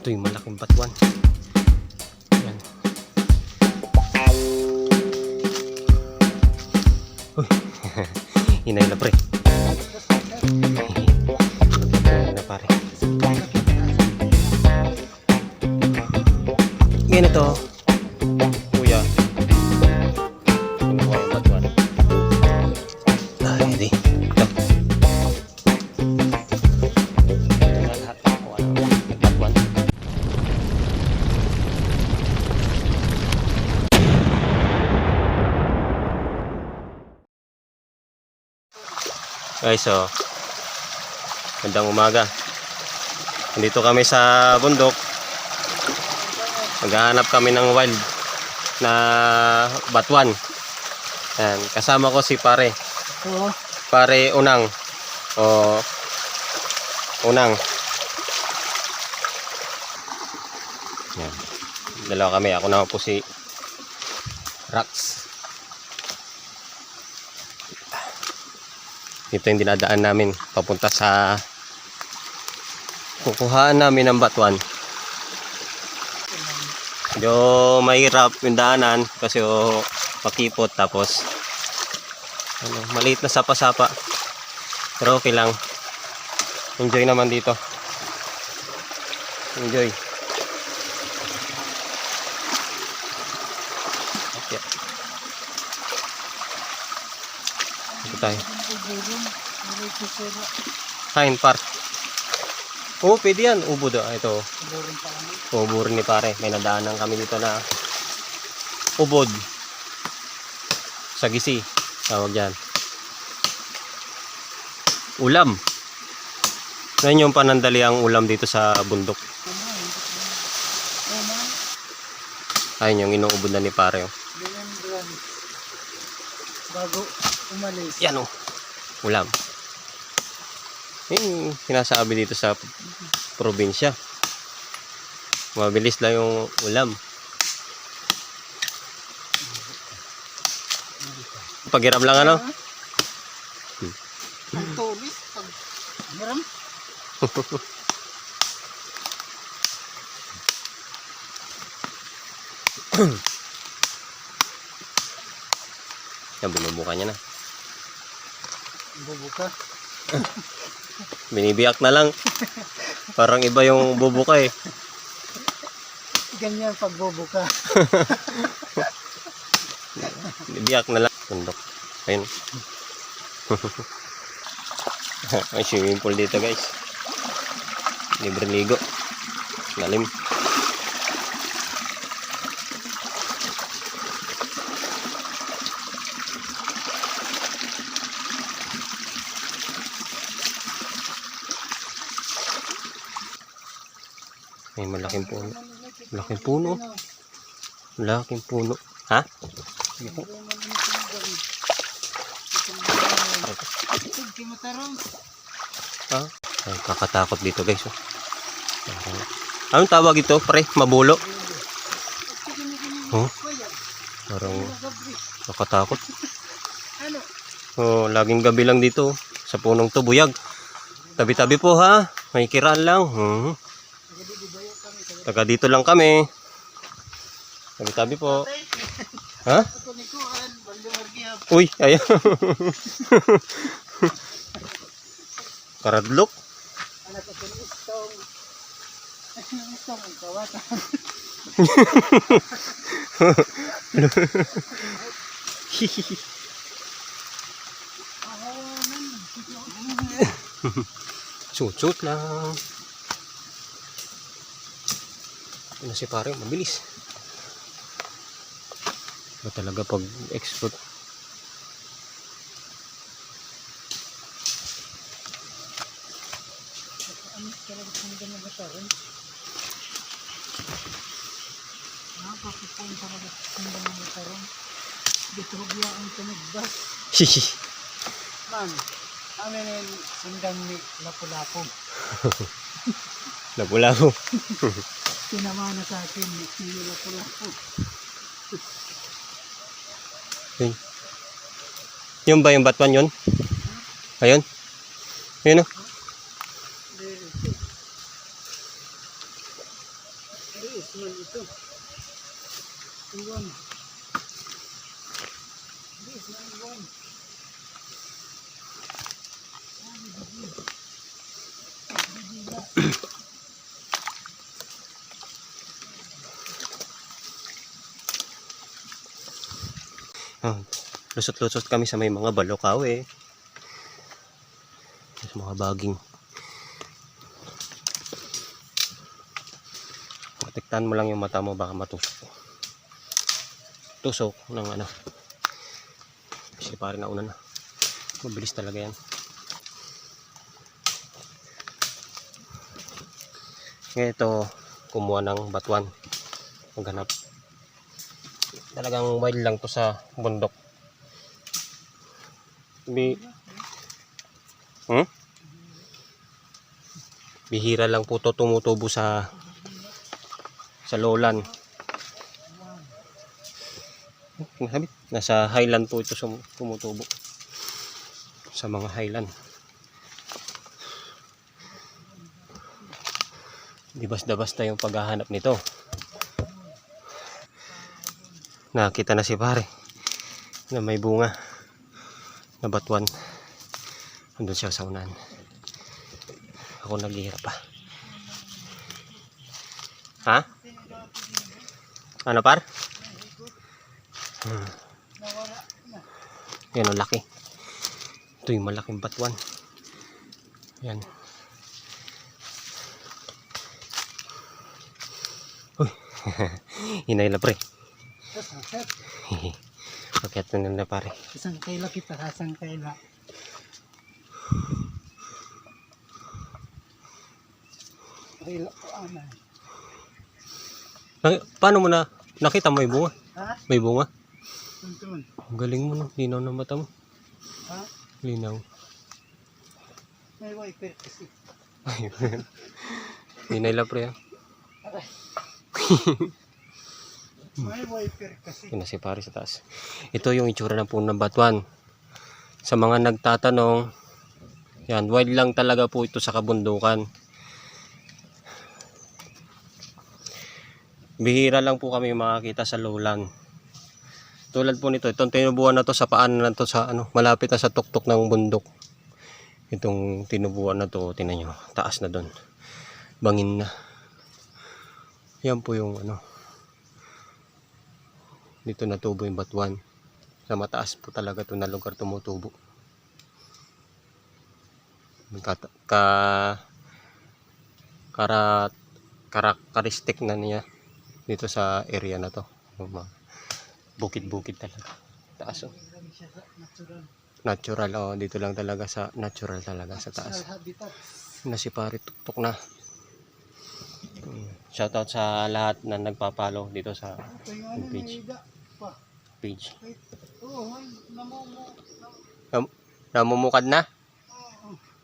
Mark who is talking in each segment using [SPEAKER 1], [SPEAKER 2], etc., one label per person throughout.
[SPEAKER 1] Ito yung malaking batuan. Yan. Uy. Hinay na pre. Na pare. Ganito. Guys, so Magandang umaga. Nandito kami sa bundok. Maghahanap kami ng wild na batuan. Yan. Kasama ko si pare.
[SPEAKER 2] Oo.
[SPEAKER 1] Pare Unang. O Unang. Yan. Dalawa kami. Ako naman po si Rax. Ito yung dinadaan namin papunta sa kukuhaan namin ng batuan. Medyo mahirap yung daanan kasi oh, makipot tapos ano, maliit na sapa-sapa. Pero okay lang. Enjoy naman dito. Enjoy. Tayo. Kain par. Oo, pwede yan. Ubo daw. Ito. Ubo rin ni pare. May nadaanan kami dito na ubod. Sagisi. Tawag yan. Ulam. Yan yung panandali ang ulam dito sa bundok. Ayun yung inuubod na ni pare. Oh.
[SPEAKER 2] Bago umalis.
[SPEAKER 1] Yan oh. Ulam. Yung sinasabi dito sa probinsya. Mabilis lang yung ulam. Pagiram lang ano?
[SPEAKER 2] Ang tulis. Pag hiram.
[SPEAKER 1] Yan, binubuka niya na.
[SPEAKER 2] Bubuka.
[SPEAKER 1] Binibiyak na lang. Parang iba yung bubuka eh.
[SPEAKER 2] Ganyan pag bubuka.
[SPEAKER 1] Binibiyak na lang. Bundok. Ayun. May swimming pool dito guys. Libre ligo. Lalim. May malaking puno. Malaking puno. Malaking puno. Ha? Ha? Ay, kakatakot dito guys. Oh. Anong tawag ito? Pre, mabulo. Oh, parang nakatakot. Oh, laging gabi lang dito sa punong to, buyag. Tabi-tabi po ha. May kiraan lang. Hmm. Taga dito lang kami. Tabi-tabi po. Ha? Uy, ayan. Karadlok.
[SPEAKER 2] Anak ko ni Istong. Ang Istong, ang kawatan.
[SPEAKER 1] Sutsut lang. Ano si pare, mabilis. Ba talaga pag export?
[SPEAKER 2] Ano tumagbas. Man, amin yung sundang ni Lapu-Lapu.
[SPEAKER 1] Nabula ko.
[SPEAKER 2] Sinama na sa akin ni Lapu-Lapu.
[SPEAKER 1] Yun. Yung ba yung batuan yun? Ayun. Ayun oh.
[SPEAKER 2] Aris man ito. Iwan. Aris man iwan.
[SPEAKER 1] Ah, lusot-lusot kami sa may mga balokaw eh. Sa mga baging. Protektahan mo lang yung mata mo baka matusok. Tusok ng ano. Kasi pare na una na. Mabilis talaga yan. Ngayon ito, kumuha ng batuan. Maghanap. Talagang wild lang to sa bundok. Bi hmm? Bihira lang po to tumutubo sa sa lowland. Nasa highland po ito tumutubo. Sa mga highland. Di basta-basta yung paghahanap nito. Nakita na si pare na may bunga na batuan. Andun siya sa unahan. Ako naghihirap pa. Ha? Ano par? Hmm. Yan ang laki. Ito yung malaking batuan. Yan. Uy. Hinay na pre. Pakyat na nila pare.
[SPEAKER 2] Isang kaila kita, hasang kaila. Kaila ko anay.
[SPEAKER 1] Na- paano mo na nakita mo may bunga?
[SPEAKER 2] Ha?
[SPEAKER 1] May bunga?
[SPEAKER 2] Tuntun.
[SPEAKER 1] Galing mo no. Linaw ng mata mo.
[SPEAKER 2] Ha?
[SPEAKER 1] Linaw.
[SPEAKER 2] May wiper kasi.
[SPEAKER 1] Hinay la pre. ah.
[SPEAKER 2] Aray. May wiper kasi.
[SPEAKER 1] Yun na si pare sa taas. Ito yung itsura ng puno ng batuan. Sa mga nagtatanong, yan, wild lang talaga po ito sa kabundukan. Bihira lang po kami makakita sa lowland. Tulad po nito, itong tinubuan na to sa paan na to sa ano, malapit na sa tuktok ng bundok. Itong tinubuan na to, tinan nyo, taas na doon. Bangin na. Yan po yung ano, dito natubo yung batuan. Sa mataas po talaga to na lugar tumutubo. Ka, ka karat karakteristik na niya dito sa area na to. Bukid-bukid talaga. Taas oh.
[SPEAKER 2] Natural.
[SPEAKER 1] Oh, dito lang talaga sa natural talaga sa taas. Na si pare tuktok na. Mm. Shoutout sa lahat na nagpapalo dito sa Page. page. Namumukad na?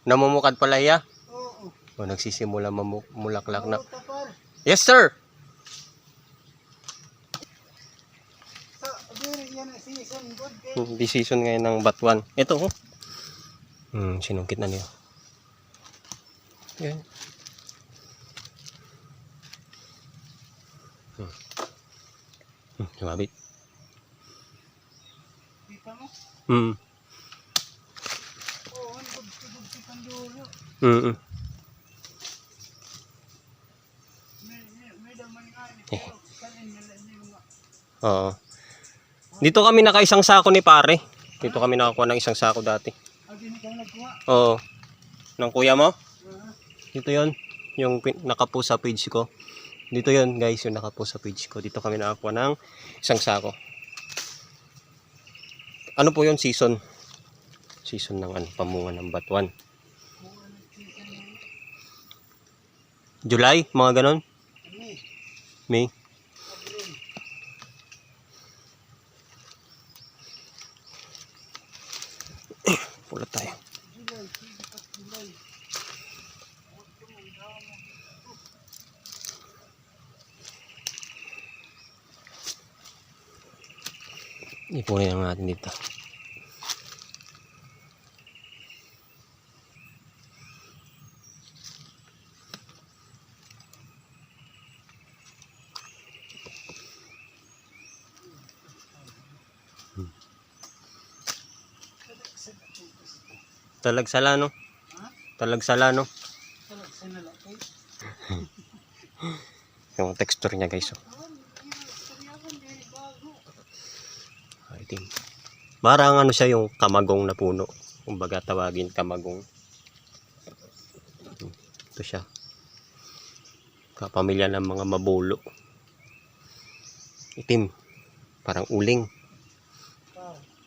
[SPEAKER 1] Namumukad pala
[SPEAKER 2] oo.
[SPEAKER 1] O, nagsisimula mamulaklak na. Yes, sir!
[SPEAKER 2] Ang season
[SPEAKER 1] ngayon ng batuan. Ito, oh. Hmm, sinungkit na niyo. Yan. Hmm, sumabit.
[SPEAKER 2] Kita mo?
[SPEAKER 1] Hmm.
[SPEAKER 2] Oo, ang good si Panduro.
[SPEAKER 1] Hmm. Oo. Dito kami naka-isang sako ni pare. Dito kami nakakuha ng isang sako dati.
[SPEAKER 2] nagkuha.
[SPEAKER 1] Oo. Ng kuya mo?
[SPEAKER 2] Ah,
[SPEAKER 1] Dito yon Yung nakapo sa page ko. Dito yon guys, yung nakapo sa page ko. Dito kami nakakuha ng isang sako. Ano po yon season? Season ng ano, pamunga ng batuan. July, mga ganon. May. ipunin lang natin dito hmm. talagsala no talagsala no
[SPEAKER 2] talagsala
[SPEAKER 1] yung texture niya guys oh. Parang ano siya yung kamagong na puno. Kumbaga tawagin kamagong. Ito siya. Kapamilya ng mga mabulo. Itim. Parang uling.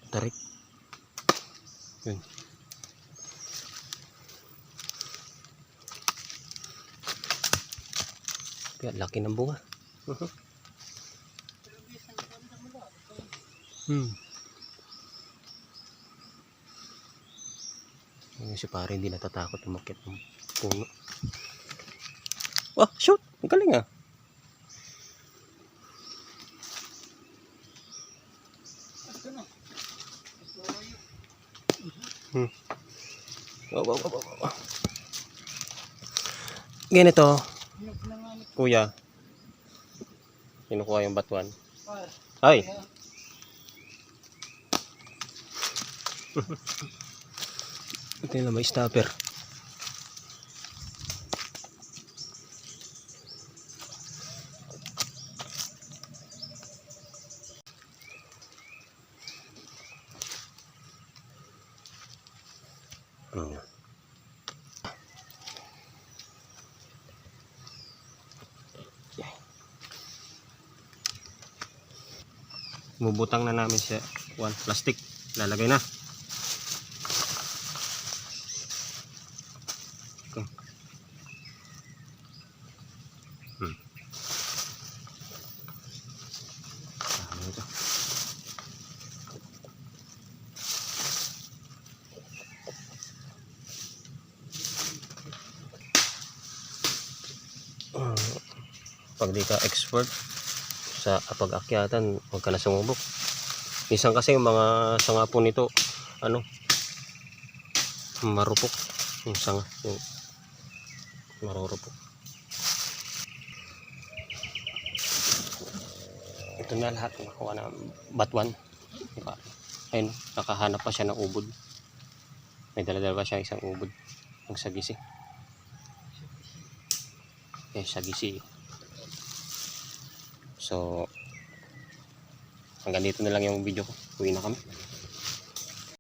[SPEAKER 1] Tarik. Yun. Kaya laki ng bunga. Mhm. Hmm. Yung si pare hindi natatakot umakit ng puno. Oh, shoot! Ang galing ah. Hmm. Wow, wow, wow, wow, wow. Ganito, kuya. Kinukuha yung batuan. Ay! Ito yung may stopper. Hmm. Bubutang na namin siya. One plastic. Lalagay na. Pag di ka expert sa pag-akyatan, huwag ka na sumubok. Minsan kasi yung mga sanga po nito, ano, marupok. Yung sanga, yung marurupok. Ito na lahat, nakuha na batuan. Diba? Ayun, nakahanap pa siya ng ubod. May dala-dala pa siya isang ubod. Ang sagisi. Eh, sagisi. So, hanggang dito na lang yung video ko. Uwi na kami.